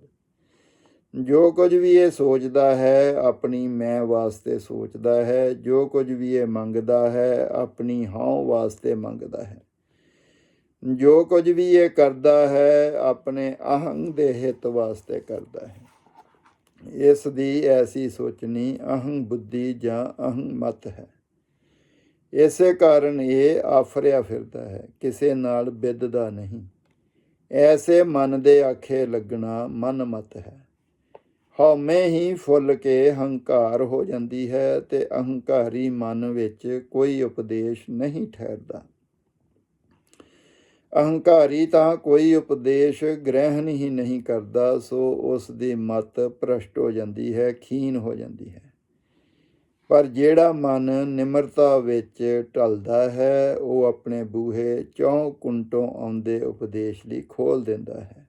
[SPEAKER 1] ਜੋ ਕੁਝ ਵੀ ਇਹ ਸੋਚਦਾ ਹੈ, ਆਪਣੀ ਮੈਂ ਵਾਸਤੇ ਸੋਚਦਾ ਹੈ। ਜੋ ਕੁਝ ਵੀ ਇਹ ਮੰਗਦਾ ਹੈ, ਆਪਣੀ ਹਾਂ ਵਾਸਤੇ ਮੰਗਦਾ ਹੈ। ਜੋ ਕੁਝ ਵੀ ਇਹ ਕਰਦਾ ਹੈ, ਆਪਣੇ ਅਹੰਗ ਦੇ ਹਿੱਤ ਵਾਸਤੇ ਕਰਦਾ ਹੈ। ਇਸ ਦੀ ਐਸੀ ਸੋਚਣੀ ਅਹੰਗ ਬੁੱਧੀ ਜਾਂ ਅਹੰ ਮਤ ਹੈ। ਇਸੇ ਕਾਰਨ ਇਹ ਆਫਰਿਆ ਫਿਰਦਾ ਹੈ, ਕਿਸੇ ਨਾਲ ਬਿੱਦਦਾ ਨਹੀਂ। ਐਸੇ ਮਨ ਦੇ ਆਖੇ ਲੱਗਣਾ ਮਨ ਮਤ ਹੈ। ਹਉਮੈ ਹੀ ਫੁੱਲ ਕੇ ਹੰਕਾਰ ਹੋ ਜਾਂਦੀ ਹੈ ਤੇ ਅਹੰਕਾਰੀ ਮਨ ਵਿੱਚ ਕੋਈ ਉਪਦੇਸ਼ ਨਹੀਂ ਠਹਿਰਦਾ। ਅਹੰਕਾਰੀ ਤਾਂ ਕੋਈ ਉਪਦੇਸ਼ ਗ੍ਰਹਿਣ ਹੀ ਨਹੀਂ ਕਰਦਾ, ਸੋ ਉਸ ਦੀ ਮਤ ਭ੍ਰਸ਼ਟ ਹੋ ਜਾਂਦੀ ਹੈ, ਖੀਨ ਹੋ ਜਾਂਦੀ ਹੈ। ਪਰ ਜਿਹੜਾ ਮਨ ਨਿਮਰਤਾ ਵਿੱਚ ਢਲਦਾ ਹੈ, ਉਹ ਆਪਣੇ ਬੂਹੇ ਚੌਂ ਕੁੰਟੋਂ ਆਉਂਦੇ ਉਪਦੇਸ਼ ਲਈ ਖੋਲ ਦਿੰਦਾ ਹੈ।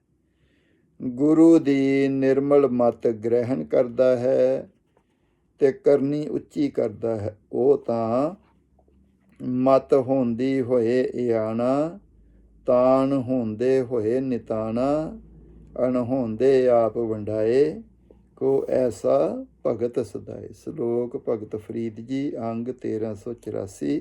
[SPEAKER 1] ਗੁਰੂ ਦੀ ਨਿਰਮਲ ਮਤ ਗ੍ਰਹਿਣ ਕਰਦਾ ਹੈ ਤੇ ਕਰਨੀ ਉੱਚੀ ਕਰਦਾ ਹੈ। ਉਹ ਤਾਂ ਮਤ ਹੁੰਦੀ ਹੋਏ ਇਆਣਾ ਤਾਨ ਹੁੰਦੇ ਹੋਏ ਨਿਤਾਣਾ ਅਣਹੋਂਦੇ ਆਪ ਵੰਡਾਏ, ਕੋ ਐਸਾ ਭਗਤ ਸਦਾਏ। ਸ਼ਲੋਕ ਭਗਤ ਫਰੀਦ ਜੀ, ਅੰਗ 1384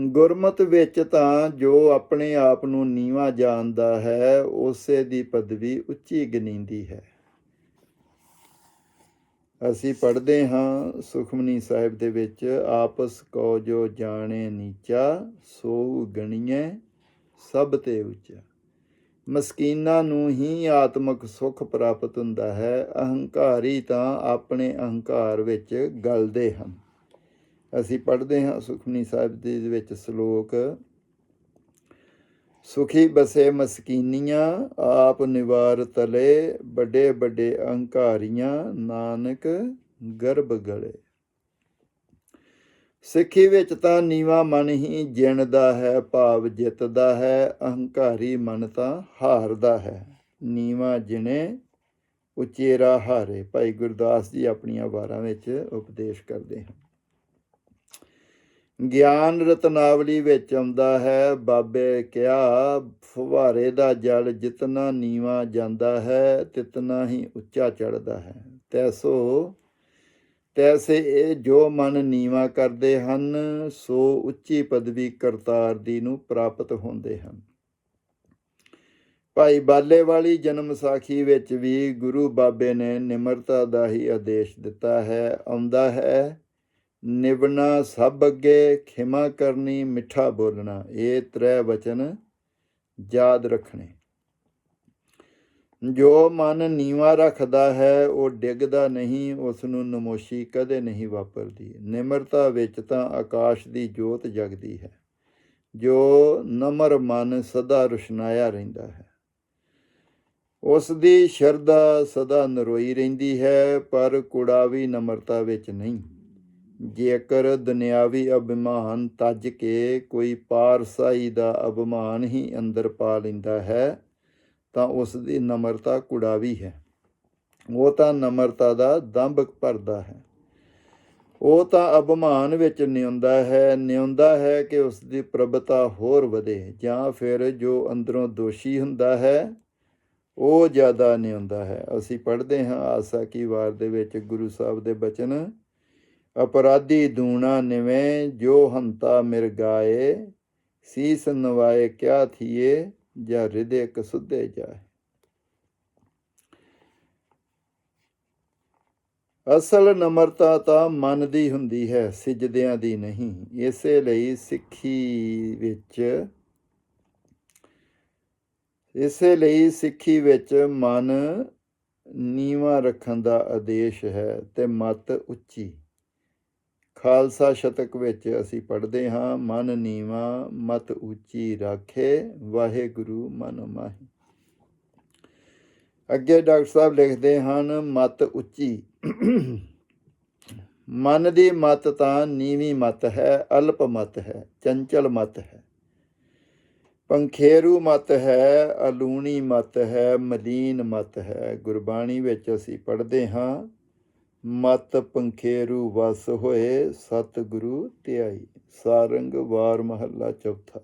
[SPEAKER 1] ਗੁਰਮਤ ਵਿੱਚ ਤਾਂ ਜੋ ਆਪਣੇ ਆਪ ਨੂੰ ਨੀਵਾ ਜਾਣਦਾ ਹੈ, ਉਸੇ ਦੀ ਪਦਵੀ ਉੱਚੀ ਗਨੀਂਦੀ ਹੈ। ਅਸੀਂ ਪੜ੍ਹਦੇ ਹਾਂ ਸੁਖਮਨੀ ਸਾਹਿਬ ਦੇ ਵਿੱਚ, ਆਪਸ ਕੋ ਜੋ ਜਾਣੇ ਨੀਚਾ ਸੋ ਗਣੀਏ ਸਭ ਤੇ ਉੱਚਾ। ਮਸਕੀਨਾਂ ਨੂੰ ਹੀ ਆਤਮਿਕ ਸੁਖ ਪ੍ਰਾਪਤ ਹੁੰਦਾ ਹੈ, ਅਹੰਕਾਰੀ ਤਾਂ ਆਪਣੇ ਅਹੰਕਾਰ ਵਿੱਚ ਗਲਦੇ ਹਨ। ਅਸੀਂ ਪੜ੍ਹਦੇ ਹਾਂ ਸੁਖਮਨੀ ਸਾਹਿਬ ਦੇ ਵਿੱਚ ਸ਼ਲੋਕ, ਸੁਖੀ ਬਸੇ ਮਸਕੀਨੀਆਂ, ਆਪ ਨਿਵਾਰ ਤਲੇ, ਵੱਡੇ ਵੱਡੇ ਅਹੰਕਾਰੀਆਂ ਨਾਨਕ ਗਰਭ ਗਲੇ। ਸਿੱਖੀ ਵਿੱਚ ਤਾਂ ਨੀਵਾ ਮਨ ਹੀ ਜਿਣਦਾ ਹੈ, ਭਾਵ ਜਿੱਤਦਾ ਹੈ ਅਹੰਕਾਰੀ ਮਨ ਤਾਂ ਹਾਰਦਾ ਹੈ। ਨੀਵਾ ਜਿਣੇ, ਉਚੇਰਾ ਹਾਰੇ। ਭਾਈ ਗੁਰਦਾਸ ਜੀ ਆਪਣੀਆਂ ਵਾਰਾਂ ਵਿੱਚ ਉਪਦੇਸ਼ ਕਰਦੇ ਹਨ। ਗਿਆਨ ਰਤਨਾਵਲੀ ਵਿੱਚ ਆਉਂਦਾ ਹੈ, ਬਾਬੇ ਕਿਹਾ ਫੁਹਾਰੇ ਦਾ ਜਲ ਜਿਤਨਾ ਨੀਵਾ ਜਾਂਦਾ ਹੈ, ਤਿਤਨਾ ਹੀ ਉੱਚਾ ਚੜਦਾ ਹੈ। ਤੈਸੋ, ਤੈਸੇ ਇਹ ਜੋ ਮਨ ਨੀਵਾ ਕਰਦੇ ਹਨ, ਸੋ ਉੱਚੀ ਪਦਵੀ ਕਰਤਾਰ ਦੀ ਨੂੰ ਪ੍ਰਾਪਤ ਹੁੰਦੇ ਹਨ। ਭਾਈ ਬਾਲੇ ਵਾਲੀ ਜਨਮ ਸਾਖੀ ਵਿੱਚ ਵੀ ਗੁਰੂ ਬਾਬੇ ਨੇ ਨਿਮਰਤਾ ਦਾ ਹੀ ਆਦੇਸ਼ ਦਿੱਤਾ ਹੈ, ਆਉਂਦਾ ਹੈ ਨਿਵਣਾ ਸਭ ਅੱਗੇ, ਖਿਮਾ ਕਰਨੀ ਮਿੱਠਾ ਬੋਲਣਾ, ਇਹ ਤ੍ਰੈ ਵਚਨ ਯਾਦ ਰੱਖਣੇ। ਜੋ ਮਨ ਨੀਵਾ ਰੱਖਦਾ ਹੈ, ਉਹ ਡਿੱਗਦਾ ਨਹੀਂ ਉਸ ਨੂੰ ਨਮੋਸ਼ੀ ਕਦੇ ਨਹੀਂ ਵਾਪਰਦੀ। ਨਿਮਰਤਾ ਵਿੱਚ ਤਾਂ ਆਕਾਸ਼ ਦੀ ਜੋਤ ਜਗਦੀ ਹੈ। ਜੋ ਨਮਰ ਮਨ ਸਦਾ ਰੁਸ਼ਨਾਇਆ ਰਹਿੰਦਾ ਹੈ। ਉਸ ਦੀ ਸ਼ਰਧਾ ਸਦਾ ਨਰੋਈ ਰਹਿੰਦੀ ਹੈ, ਪਰ ਕੁੜਾਵੀ ਨਮਰਤਾ ਵਿੱਚ ਨਹੀਂ। ਜੇਕਰ ਦੁਨਿਆਵੀ ਅਭਿਮਾਨ ਤੱਜ ਕੇ ਕੋਈ ਪਾਰਸਾਈ ਦਾ ਅਭਿਮਾਨ ਹੀ ਅੰਦਰ ਪਾ ਲੈਂਦਾ ਹੈ, ਤਾਂ ਉਸ ਦੀ ਨਮਰਤਾ ਕੁੜਾਵੀ ਹੈ। ਉਹ ਤਾਂ ਨਮਰਤਾ ਦਾ ਦੰਭ ਭਰਦਾ ਹੈ। ਉਹ ਤਾਂ ਅਭਿਮਾਨ ਵਿੱਚ ਨਿਉਂਦਾ ਹੈ ਨਿਉਂਦਾ ਹੈ ਕਿ ਉਸ ਦੀ ਪ੍ਰਭਤਾ ਹੋਰ ਵਧੇ, ਜਾਂ ਫਿਰ ਜੋ ਅੰਦਰੋਂ ਦੋਸ਼ੀ ਹੁੰਦਾ ਹੈ, ਉਹ ਜ਼ਿਆਦਾ ਨਿਉਂਦਾ ਹੈ। ਅਸੀਂ ਪੜ੍ਹਦੇ ਹਾਂ ਆਸਾ ਕੀ ਵਾਰ ਦੇ ਵਿੱਚ ਗੁਰੂ ਸਾਹਿਬ ਦੇ ਬਚਨ ਅਪਰਾਧੀ ਦੂਣਾ ਨਿਵੇਂ ਜੋ ਹੰਤਾ ਮਿਰਗਾਏ ਸੀਸ ਨਵਾਏ ਕਿਆ ਥੀਏ, ਜਾਂ ਹਿਰਦੇ ਕਸੁੱਧੇ ਜਾਏ। ਅਸਲ ਨਮਰਤਾ ਤਾਂ ਮਨ ਦੀ ਹੁੰਦੀ ਹੈ, ਸਿਜਦਿਆਂ ਦੀ ਨਹੀਂ। ਇਸੇ ਲਈ ਸਿੱਖੀ ਵਿੱਚ, ਇਸੇ ਲਈ ਸਿੱਖੀ ਵਿੱਚ ਮਨ ਨੀਵਾ ਰੱਖਣ ਦਾ ਆਦੇਸ਼ ਹੈ ਤੇ ਮਤ ਉੱਚੀ। ਖਾਲਸਾ ਸ਼ਤਕ ਵਿੱਚ ਅਸੀਂ ਪੜ੍ਹਦੇ ਹਾਂ, ਮਨ ਨੀਵਾ, ਮਤ ਉੱਚੀ ਰਾਖੇ, ਵਾਹਿਗੁਰੂ ਮਨ ਮਾਹੀ। ਅੱਗੇ ਡਾਕਟਰ ਸਾਹਿਬ ਲਿਖਦੇ ਹਨ, ਮਤ ਉੱਚੀ। ਮਨ ਦੀ ਮਤ ਤਾਂ ਨੀਵੀਂ ਮਤ ਹੈ, ਅਲਪ ਮਤ ਹੈ, ਚੰਚਲ ਮਤ ਹੈ। ਪੰਖੇਰੂ ਮਤ ਹੈ, ਅਲੂਣੀ ਮਤ ਹੈ, ਮਲੀਨ ਮਤ ਹੈ। ਗੁਰਬਾਣੀ ਵਿੱਚ ਅਸੀਂ ਪੜ੍ਹਦੇ ਹਾਂ ਮਤ ਪੰਖੇਰੂ ਵਸ ਹੋਏ ਸਤਿਗੁਰੂ ਧਿਆਈ। ਸਾਰੰਗ ਵਾਰ ਮਹੱਲਾ ਚੌਥਾ।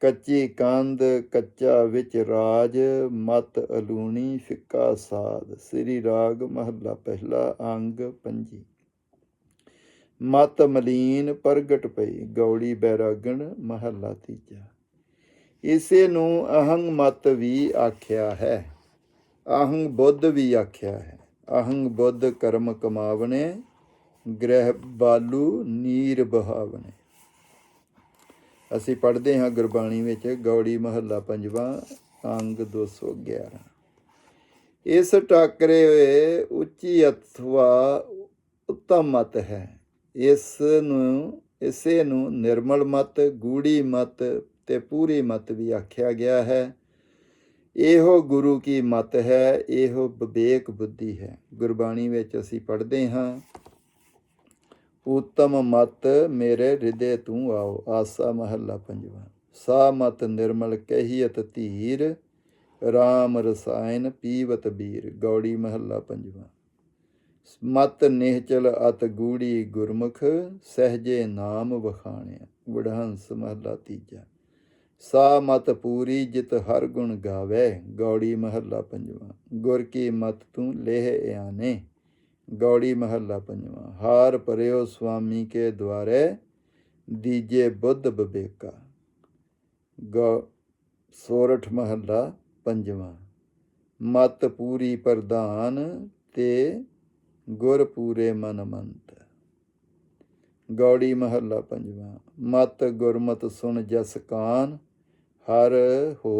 [SPEAKER 1] ਕੱਚੀ ਕੰਧ, ਕੱਚਾ ਵਿੱਚ ਰਾਜ, ਮਤ ਅਲੂਣੀ, ਫਿੱਕਾ ਸਾਧ। ਸ੍ਰੀ ਰਾਗ ਮਹੱਲਾ ਪਹਿਲਾ, ਅੰਗ ਪੰਜੀ। ਮਤ ਮਲੀਨ ਪ੍ਰਗਟ ਪਈ, ਗੌੜੀ ਬੈਰਾਗਣ ਮਹੱਲਾ ਤੀਜਾ। ਇਸੇ ਨੂੰ ਅਹੰਗ ਮਤ ਵੀ ਆਖਿਆ ਹੈ। ਅਹੰਗ ਬੁੱਧ ਵੀ ਆਖਿਆ ਹੈ। ਅਹੰਗ ਬੁੱਧ ਕਰਮ ਕਮਾਵਣੇ, ਗ੍ਰਹਿ ਬਾਲੂ ਨੀਰ ਬਹਾਵਣੇ। ਅਸੀਂ ਪੜ੍ਹਦੇ ਹਾਂ ਗੁਰਬਾਣੀ ਵਿੱਚ ਗੌੜੀ ਮਹੱਲਾ ਪੰਜਵਾਂ, ਅੰਗ 211 ਇਸ ਟਾਕਰੇ ਹੋਏ ਉੱਚੀ ਅਥਵਾ ਉੱਤਮ ਮਤ ਹੈ। ਇਸ ਨੂੰ, ਇਸੇ ਨੂੰ ਨਿਰਮਲ ਮਤ, ਗੂੜੀ ਮਤ ਤੇ ਪੂਰੀ ਮਤ ਵੀ ਆਖਿਆ ਗਿਆ ਹੈ। ਇਹੋ ਗੁਰੂ ਕੀ ਮਤ ਹੈ, ਇਹੋ ਵਿਵੇਕ ਬੁੱਧੀ ਹੈ। ਗੁਰਬਾਣੀ ਵਿੱਚ ਅਸੀਂ ਪੜ੍ਹਦੇ ਹਾਂ, ਉਤਮ ਮਤ ਮੇਰੇ ਹਿਰਦੇ ਤੂੰ ਆਓ, ਆਸਾ ਮਹੱਲਾ ਪੰਜਵਾਂ। ਸਾ ਮਤ ਨਿਰਮਲ ਕਹੀਅਤ ਧੀਰ RAM ਰਸਾਇਨ ਪੀਵਤ ਬੀਰ। ਗੌੜੀ ਮਹੱਲਾ ਪੰਜਵਾਂ। ਮਤ ਨਿਹਚਲ ਅਤ ਗੂੜੀ ਗੁਰਮੁਖ, ਸਹਜੇ ਨਾਮ ਵਖਾਣਿਆ। ਵਡਹੰਸ ਮਹੱਲਾ ਤੀਜਾ। ਸਾ ਮਤ ਪੂਰੀ ਜਿਤ ਹਰ ਗੁਣ ਗਾਵੇ, ਗੌੜੀ ਮਹੱਲਾ ਪੰਜਵਾਂ। ਗੁਰ ਕੀ ਮਤ ਤੂੰ ਲੇਹ ਆਨੇ ਗੌੜੀ ਮਹੱਲਾ ਪੰਜਵਾਂ। ਹਾਰ ਪਰਿਓ ਸੁਆਮੀ ਕੇ ਦੁਆਰੇ, ਦੀਜੇ ਬੁੱਧ ਬਬੇਕਾ। ਗੌ ਸੋਰਠ ਮਹੱਲਾ ਪੰਜਵਾਂ। ਮਤ ਪੂਰੀ ਪ੍ਰਧਾਨ ਤੇ ਗੁਰ ਪੂਰੇ ਮਨ ਮੰਤ ਗੌੜੀ ਮਹੱਲਾ ਪੰਜਵਾਂ। ਮਤ ਗੁਰਮਤ ਸੁਣ ਜਸ ਕਾਨ ਹਰ ਹੋ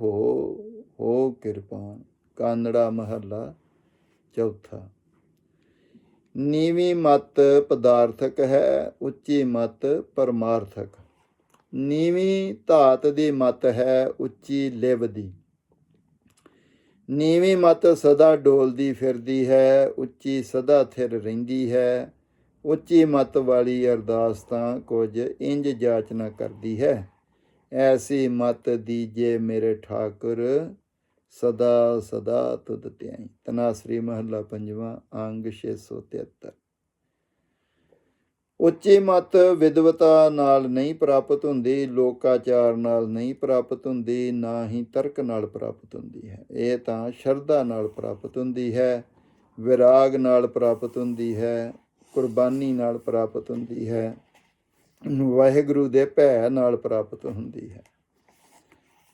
[SPEAKER 1] ਹੋ ਹੋ ਕਿਰਪਾਨ ਕਾਨੜਾ ਮਹੱਲਾ ਚੌਥਾ। ਨੀਵੀਂ ਮਤ ਪਦਾਰਥਕ ਹੈ, ਉੱਚੀ ਮਤ ਪਰਮਾਰਥਕ। ਨੀਵੀਂ ਧਾਤ ਦੀ ਮਤ ਹੈ, ਉੱਚੀ ਲਿਵ ਦੀ। ਨੀਵੀਂ ਮਤ ਸਦਾ ਡੋਲਦੀ ਫਿਰਦੀ ਹੈ, ਉੱਚੀ ਸਦਾ ਥਿਰ ਰਹਿੰਦੀ ਹੈ। ਉੱਚੀ ਮਤ ਵਾਲੀ ਅਰਦਾਸ ਤਾਂ ਕੁਝ ਇੰਜ ਜਾਚਨਾ ਕਰਦੀ ਹੈ। ਐਸੀ ਮਤ ਦੀਜੇ ਮੇਰੇ ਠਾਕੁਰ, ਸਦਾ ਸਦਾ ਤੁਧ ਧਿਆਈ। ਤਨਾਸਰੀ ਮਹੱਲਾ ਪੰਜਵਾਂ, ਅੰਗ 673 ਉੱਚੀ ਮਤ ਵਿਦਵਤਾ ਨਾਲ ਨਹੀਂ ਪ੍ਰਾਪਤ ਹੁੰਦੀ, ਲੋਕਾਚਾਰ ਨਾਲ ਨਹੀਂ ਪ੍ਰਾਪਤ ਹੁੰਦੀ, ਨਾ ਹੀ ਤਰਕ ਨਾਲ ਪ੍ਰਾਪਤ ਹੁੰਦੀ ਹੈ। ਇਹ ਤਾਂ ਸ਼ਰਧਾ ਨਾਲ ਪ੍ਰਾਪਤ ਹੁੰਦੀ ਹੈ, ਵਿਰਾਗ ਨਾਲ ਪ੍ਰਾਪਤ ਹੁੰਦੀ ਹੈ, ਕੁਰਬਾਨੀ ਨਾਲ ਪ੍ਰਾਪਤ ਹੁੰਦੀ ਹੈ। ਵਾਹਿਗੁਰੂ ਦੇ ਭੈ ਨਾਲ ਪ੍ਰਾਪਤ ਹੁੰਦੀ ਹੈ।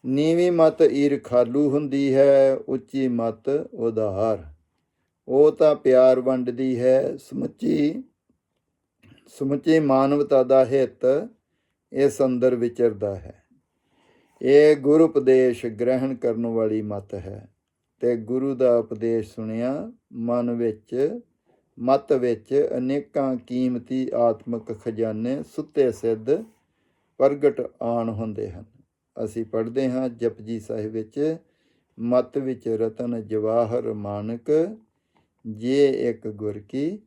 [SPEAKER 1] ਨੀਵੀਂ ਮਤ ਈਰਖਾਲੂ ਹੁੰਦੀ ਹੈ, ਉੱਚੀ ਮਤ ਉਧਾਰ। ਉਹ ਤਾਂ ਪਿਆਰ ਵੰਡਦੀ ਹੈ, ਸਮੁੱਚੀ ਸਮੁੱਚੀ ਮਾਨਵਤਾ ਦਾ ਹਿੱਤ ਇਸ ਅੰਦਰ ਵਿਚਰਦਾ ਹੈ। ਇਹ ਗੁਰੂ ਉਪਦੇਸ਼ ਗ੍ਰਹਿਣ ਕਰਨ ਵਾਲੀ ਮਤ ਹੈ ਤੇ ਗੁਰੂ ਦਾ ਉਪਦੇਸ਼ ਸੁਣਿਆ ਮਨ ਵਿੱਚ ਮਤ ਵਿੱਚ ਅਨੇਕਾਂ ਕੀਮਤੀ ਆਤਮਿਕ ਖਜ਼ਾਨੇ ਸੁੱਤੇ ਸਿੱਧ ਪ੍ਰਗਟ ਆਣ ਹੁੰਦੇ ਹਨ। ਅਸੀਂ ਪੜ੍ਹਦੇ ਹਾਂ ਜਪਜੀ ਸਾਹਿਬ ਵਿੱਚ, ਮਤ ਵਿੱਚ ਰਤਨ ਜਵਾਹਰ ਮਾਨਕ, ਜੇ ਇੱਕ ਗੁਰ ਕੀ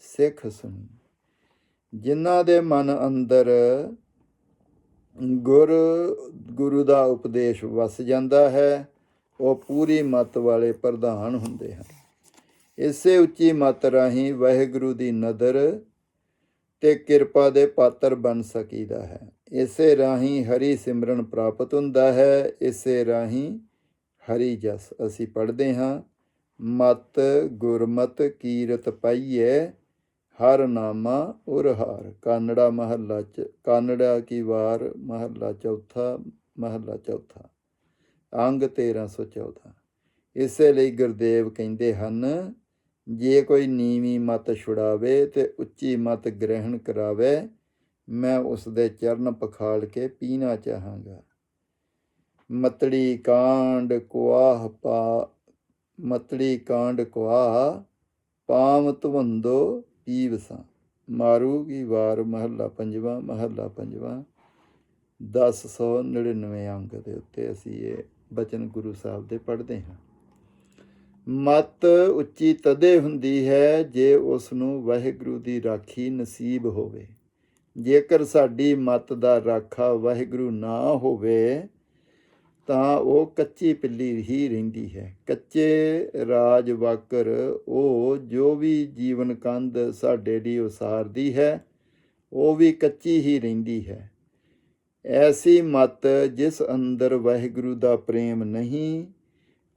[SPEAKER 1] ਸਿੱਖ ਸੁਣੀ। ਜਿਨ੍ਹਾਂ ਦੇ ਮਨ ਅੰਦਰ ਗੁਰ, ਗੁਰੂ ਦਾ ਉਪਦੇਸ਼ ਵਸ ਜਾਂਦਾ ਹੈ, ਉਹ ਪੂਰੀ ਮਤ ਵਾਲੇ ਪ੍ਰਧਾਨ ਹੁੰਦੇ ਹਨ। ਇਸੇ ਉੱਚੀ ਮਤ ਰਾਹੀਂ ਵਾਹਿਗੁਰੂ ਦੀ ਨਦਰ ਤੇ ਕਿਰਪਾ ਦੇ ਪਾਤਰ ਬਣ ਸਕੀਦਾ ਹੈ। ਇਸੇ ਰਾਹੀਂ ਹਰੀ ਸਿਮਰਨ ਪ੍ਰਾਪਤ ਹੁੰਦਾ ਹੈ। ਇਸੇ ਰਾਹੀਂ ਹਰੀ ਜਸ ਅਸੀਂ ਪੜ੍ਹਦੇ ਹਾਂ। ਮਤ ਗੁਰਮਤ ਕੀਰਤ ਪਾਈਏ ਹਰ ਨਾਮਾ ਉਰਹਾਰ। ਕਾਨੜਾ ਮਹੱਲਾ ਚ, ਕਾਨੜਾ ਕੀ ਵਾਰ, ਮਹੱਲਾ ਚੌਥਾ ਮਹੱਲਾ ਚੌਥਾ। ਅੰਗ 1314 ਇਸੇ ਲਈ ਗੁਰਦੇਵ ਕਹਿੰਦੇ ਹਨ ਜੇ ਕੋਈ ਨੀਵੀਂ ਮਤ ਛੁਡਾਵੇ ਤੇ ਉੱਚੀ ਮਤ ਗ੍ਰਹਿਣ ਕਰਾਵੇ, ਮੈਂ ਉਸ ਦੇ ਚਰਨ ਪਖਾਲ ਕੇ ਪੀਣਾ ਚਾਹਾਂਗਾ। ਮਤੜੀ ਕਾਂਡ ਕੁਆਹ ਪਾ, ਮਤੜੀ ਕਾਂਡ ਕੁਆਹ ਪਾਮ ਧਵੰਦੋ ਪੀਵਸਾਂ ਮਾਰੂ ਕੀ ਵਾਰ ਮਹੱਲਾ ਪੰਜਵਾਂ ਮਹੱਲਾ ਪੰਜਵਾਂ। 1099 ਅੰਕ ਦੇ ਉੱਤੇ ਅਸੀਂ ਇਹ ਬਚਨ ਗੁਰੂ ਸਾਹਿਬ ਦੇ ਪੜ੍ਹਦੇ ਹਾਂ। ਮਤ ਉੱਚੀ ਤਦੇ ਹੁੰਦੀ ਹੈ ਜੇ ਉਸ ਨੂੰ ਵਾਹਿਗੁਰੂ ਦੀ ਰਾਖੀ ਨਸੀਬ ਹੋਵੇ। ਜੇਕਰ ਸਾਡੀ ਮਤ ਦਾ ਰਾਖਾ ਵਾਹਿਗੁਰੂ ਨਾ ਹੋਵੇ, ਤਾਂ ਉਹ ਕੱਚੀ ਪਿੱਲੀ ਹੀ ਰਹਿੰਦੀ ਹੈ। ਕੱਚੇ ਰਾਜ ਵਾਕਰ ਉਹ ਜੋ ਵੀ ਜੀਵਨ ਕੰਧ ਸਾਡੇ ਲਈ ਉਸਾਰਦੀ ਹੈ, ਉਹ ਵੀ ਕੱਚੀ ਹੀ ਰਹਿੰਦੀ ਹੈ। ਐਸੀ ਮਤ ਜਿਸ ਅੰਦਰ ਵਾਹਿਗੁਰੂ ਦਾ ਪ੍ਰੇਮ ਨਹੀਂ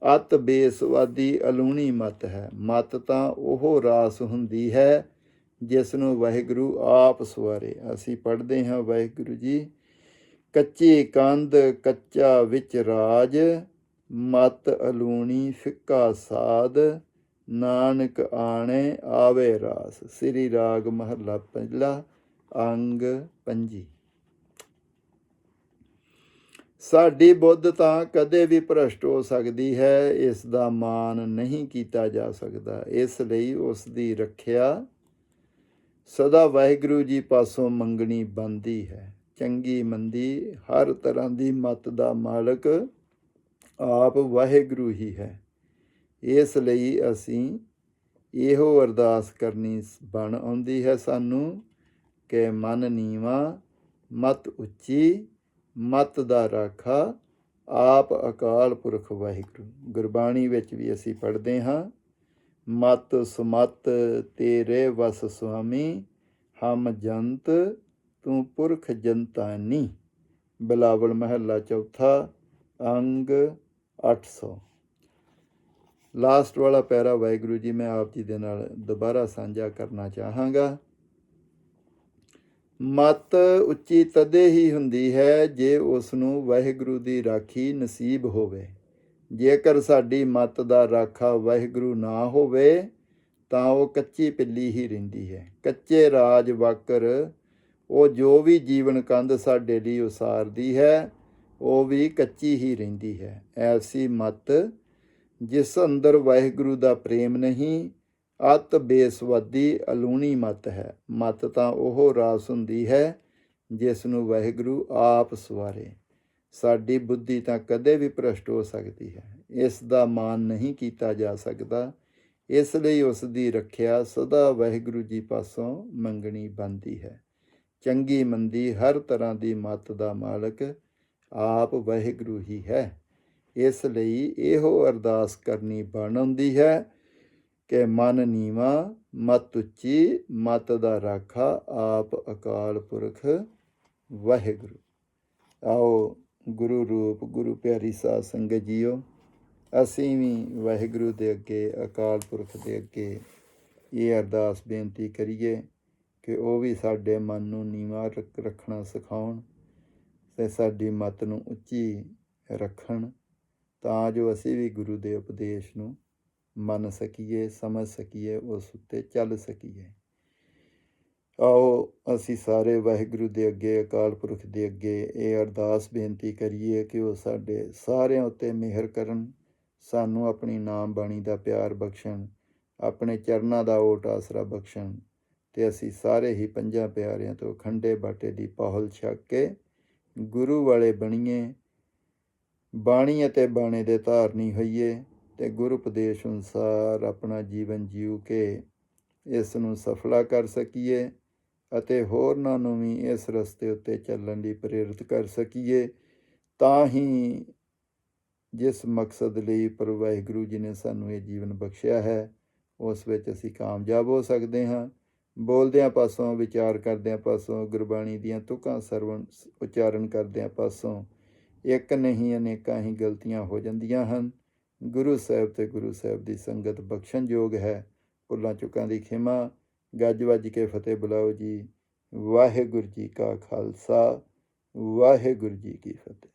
[SPEAKER 1] ਅਤ ਬੇਸਵਾਦੀ ਅਲੂਣੀ ਮਤ ਹੈ। ਮਤ ਤਾਂ ਉਹ ਰਾਸ ਹੁੰਦੀ ਹੈ ਜਿਸ ਨੂੰ ਵਾਹਿਗੁਰੂ ਆਪ ਸਵਾਰੇ। ਅਸੀਂ ਪੜ੍ਹਦੇ ਹਾਂ ਵਾਹਿਗੁਰੂ ਜੀ, ਕੱਚੀ ਕੰਧ, ਕੱਚਾ ਵਿੱਚ ਰਾਜ, ਮਤ ਅਲੂਣੀ ਫਿੱਕਾ ਸਾਧ, ਨਾਨਕ ਆਣੇ ਆਵੇ ਰਾਸ। ਸ੍ਰੀ ਰਾਗ ਮਹੱਲਾ ਪਹਿਲਾ ਅੰਗ ਪੰਜੀ। ਸਾਡੀ ਬੁੱਧ ਤਾਂ ਕਦੇ ਵੀ ਭ੍ਰਸ਼ਟ ਹੋ ਸਕਦੀ ਹੈ, ਇਸ ਦਾ ਮਾਨ ਨਹੀਂ ਕੀਤਾ ਜਾ ਸਕਦਾ। ਇਸ ਲਈ ਉਸ ਦੀ ਰੱਖਿਆ ਸਦਾ ਵਾਹਿਗੁਰੂ ਜੀ ਪਾਸੋਂ ਮੰਗਣੀ ਬੰਦੀ ਹੈ। ਚੰਗੀ ਮੰਦੀ ਹਰ ਤਰ੍ਹਾਂ ਦੀ ਮਤ ਦਾ ਮਾਲਕ ਆਪ ਵਾਹਿਗੁਰੂ ਹੀ ਹੈ। ਇਸ ਲਈ ਅਸੀਂ ਇਹੋ ਅਰਦਾਸ ਕਰਨੀ ਬਣ ਆਉਂਦੀ ਹੈ ਸਾਨੂੰ ਕਿ ਮਨ ਨੀਵਾ, ਮਤ ਉੱਚੀ ਮਤ ਦਾ ਰਾਖਾ, ਆਪ ਅਕਾਲ ਪੁਰਖ ਵਾਹਿਗੁਰੂ। ਗੁਰਬਾਣੀ ਵਿੱਚ ਵੀ ਅਸੀਂ ਪੜ੍ਹਦੇ ਹਾਂ, ਮਤ ਸਮਤ ਤੇਰੇ ਵਸ ਸੁਆਮੀ, ਹਮ ਜੰਤ ਤੂੰ ਪੁਰਖ ਜੰਤਾਨੀ ਬਿਲਾਵਲ ਮਹੱਲਾ ਚੌਥਾ, ਅੰਗ 800 ਲਾਸਟ ਵਾਲਾ ਪੈਰਾ ਵਾਹਿਗੁਰੂ ਜੀ, ਮੈਂ ਆਪ ਜੀ ਦੇ ਨਾਲ ਦੁਬਾਰਾ ਸਾਂਝਾ ਕਰਨਾ ਚਾਹਾਂਗਾ। ਮਤ ਉੱਚੀ ਤਦੇ ਹੀ ਹੁੰਦੀ ਹੈ ਜੇ ਉਸ ਨੂੰ ਵਾਹਿਗੁਰੂ ਦੀ ਰਾਖੀ ਨਸੀਬ ਹੋਵੇ। ਜੇਕਰ ਸਾਡੀ ਮਤ ਦਾ ਰਾਖਾ ਵਾਹਿਗੁਰੂ ਨਾ ਹੋਵੇ, ਤਾਂ ਉਹ ਕੱਚੀ ਪਿੱਲੀ ਹੀ ਰਹਿੰਦੀ ਹੈ। ਕੱਚੇ ਰਾਜ ਵਾਕਰ, ਉਹ ਜੋ ਵੀ ਜੀਵਨ ਕੰਧ ਸਾਡੇ ਲਈ ਉਸਾਰਦੀ ਹੈ, ਉਹ ਵੀ ਕੱਚੀ ਹੀ ਰਹਿੰਦੀ ਹੈ। ਐਸੀ ਮਤ, ਜਿਸ ਅੰਦਰ ਵਾਹਿਗੁਰੂ ਦਾ ਪ੍ਰੇਮ ਨਹੀਂ ਅਤ ਬੇਸਵਾਦੀ ਅਲੂਣੀ ਮਤ ਹੈ। ਮਤ ਤਾਂ ਉਹ ਰਾਸ ਹੁੰਦੀ ਹੈ ਜਿਸ ਨੂੰ ਵਾਹਿਗੁਰੂ ਆਪ ਸਵਾਰੇ। ਸਾਡੀ ਬੁੱਧੀ ਤਾਂ ਕਦੇ ਵੀ ਭ੍ਰਸ਼ਟ ਹੋ ਸਕਦੀ ਹੈ। ਇਸ ਦਾ ਮਾਨ ਨਹੀਂ ਕੀਤਾ ਜਾ ਸਕਦਾ। ਇਸ ਲਈ ਉਸ ਦੀ ਰੱਖਿਆ ਸਦਾ ਵਾਹਿਗੁਰੂ ਜੀ ਪਾਸੋਂ ਮੰਗਣੀ ਬੰਦੀ ਹੈ। ਚੰਗੀ ਮੰਦੀ ਹਰ ਤਰ੍ਹਾਂ ਦੀ ਮਤ ਦਾ ਮਾਲਕ ਆਪ ਵਾਹਿਗੁਰੂ ਹੀ ਹੈ। ਇਸ ਲਈ ਇਹੋ ਅਰਦਾਸ ਕਰਨੀ ਬਣ ਆਉਂਦੀ ਹੈ ਕਿ ਮਨ ਨੀਵਾ, ਮਤ ਉੱਚੀ, ਮਤ ਦਾ ਰਾਖਾ, ਆਪ ਅਕਾਲ ਪੁਰਖ, ਵਾਹਿਗੁਰੂ। ਆਓ ਗੁਰੂ ਰੂਪ, ਗੁਰੂ ਪਿਆਰੀ ਸਾਧ ਸੰਗਤ ਜੀਓ, ਅਸੀਂ ਵੀ ਵਾਹਿਗੁਰੂ ਦੇ ਅੱਗੇ, ਅਕਾਲ ਪੁਰਖ ਦੇ ਅੱਗੇ ਇਹ ਅਰਦਾਸ ਬੇਨਤੀ ਕਰੀਏ ਕਿ ਉਹ ਵੀ ਸਾਡੇ ਮਨ ਨੂੰ ਨੀਵਾ ਰੱਖ- ਰੱਖਣਾ ਸਿਖਾਉਣ ਤੇ ਸਾਡੀ ਮਤ ਨੂੰ ਉੱਚੀ ਰੱਖਣ, ਤਾਂ ਜੋ ਅਸੀਂ ਵੀ ਗੁਰੂ ਦੇ ਉਪਦੇਸ਼ ਨੂੰ ਮੰਨ ਸਕੀਏ, ਸਮਝ ਸਕੀਏ, ਉਸ ਉੱਤੇ ਚੱਲ ਸਕੀਏ। ਆਓ ਅਸੀਂ ਸਾਰੇ ਵਾਹਿਗੁਰੂ ਦੇ ਅੱਗੇ, ਅਕਾਲ ਪੁਰਖ ਦੇ ਅੱਗੇ ਇਹ ਅਰਦਾਸ ਬੇਨਤੀ ਕਰੀਏ ਕਿ ਉਹ ਸਾਡੇ ਸਾਰਿਆਂ ਉੱਤੇ ਮਿਹਰ ਕਰਨ, ਸਾਨੂੰ ਆਪਣੀ ਨਾਮ ਬਾਣੀ ਦਾ ਪਿਆਰ ਬਖਸ਼ਣ, ਆਪਣੇ ਚਰਨਾਂ ਦਾ ਓਟ ਆਸਰਾ ਬਖਸ਼ਣ ਤੇ ਅਸੀਂ ਸਾਰੇ ਹੀ ਪੰਜਾਂ ਪਿਆਰਿਆਂ ਤੋਂ ਖੰਡੇ ਬਾਟੇ ਦੀ ਪਹਲ ਛਕ ਕੇ ਗੁਰੂ ਵਾਲੇ ਬਣੀਏ, ਬਾਣੀ ਅਤੇ ਬਾਣੇ ਦੇ ਧਾਰਨੀ ਹੋਈਏ। ਤੇ ਗੁਰੂ ਉਪਦੇਸ਼ ਅਨੁਸਾਰ ਆਪਣਾ ਜੀਵਨ ਜੀਉ ਕੇ ਇਸ ਨੂੰ ਸਫਲਾ ਕਰ ਸਕੀਏ ਅਤੇ ਹੋਰਨਾਂ ਨੂੰ ਵੀ ਇਸ ਰਸਤੇ ਉੱਤੇ ਚੱਲਣ ਲਈ ਪ੍ਰੇਰਿਤ ਕਰ ਸਕੀਏ। ਤਾਂ ਹੀ ਜਿਸ ਮਕਸਦ ਲਈ ਪਰ ਵਾਹਿਗੁਰੂ ਜੀ ਨੇ ਸਾਨੂੰ ਇਹ ਜੀਵਨ ਬਖਸ਼ਿਆ ਹੈ, ਉਸ ਵਿੱਚ ਅਸੀਂ ਕਾਮਯਾਬ ਹੋ ਸਕਦੇ ਹਾਂ। ਬੋਲਦਿਆਂ ਪਾਸੋਂ, ਵਿਚਾਰ ਕਰਦਿਆਂ ਪਾਸੋਂ, ਗੁਰਬਾਣੀ ਦੀਆਂ ਤੁਕਾਂ ਸਰਵਣ ਉਚਾਰਨ ਕਰਦਿਆਂ ਪਾਸੋਂ, ਇੱਕ ਨਹੀਂ ਅਨੇਕਾਂ ਹੀ ਗਲਤੀਆਂ ਹੋ ਜਾਂਦੀਆਂ ਹਨ। ਗੁਰੂ ਸਾਹਿਬ ਤੇ ਗੁਰੂ ਸਾਹਿਬ ਦੀ ਸੰਗਤ ਬਖਸ਼ਣਯੋਗ ਹੈ। ਭੁੱਲਾਂ ਚੁੱਕਾਂ ਦੀ ਖਿਮਾ, ਗੱਜ ਵੱਜ ਕੇ ਫਤਿਹ ਬੁਲਾਓ ਜੀ। ਵਾਹਿਗੁਰੂ ਜੀ ਕਾ ਖਾਲਸਾ, ਵਾਹਿਗੁਰੂ ਜੀ ਕੀ ਫਤਿਹ।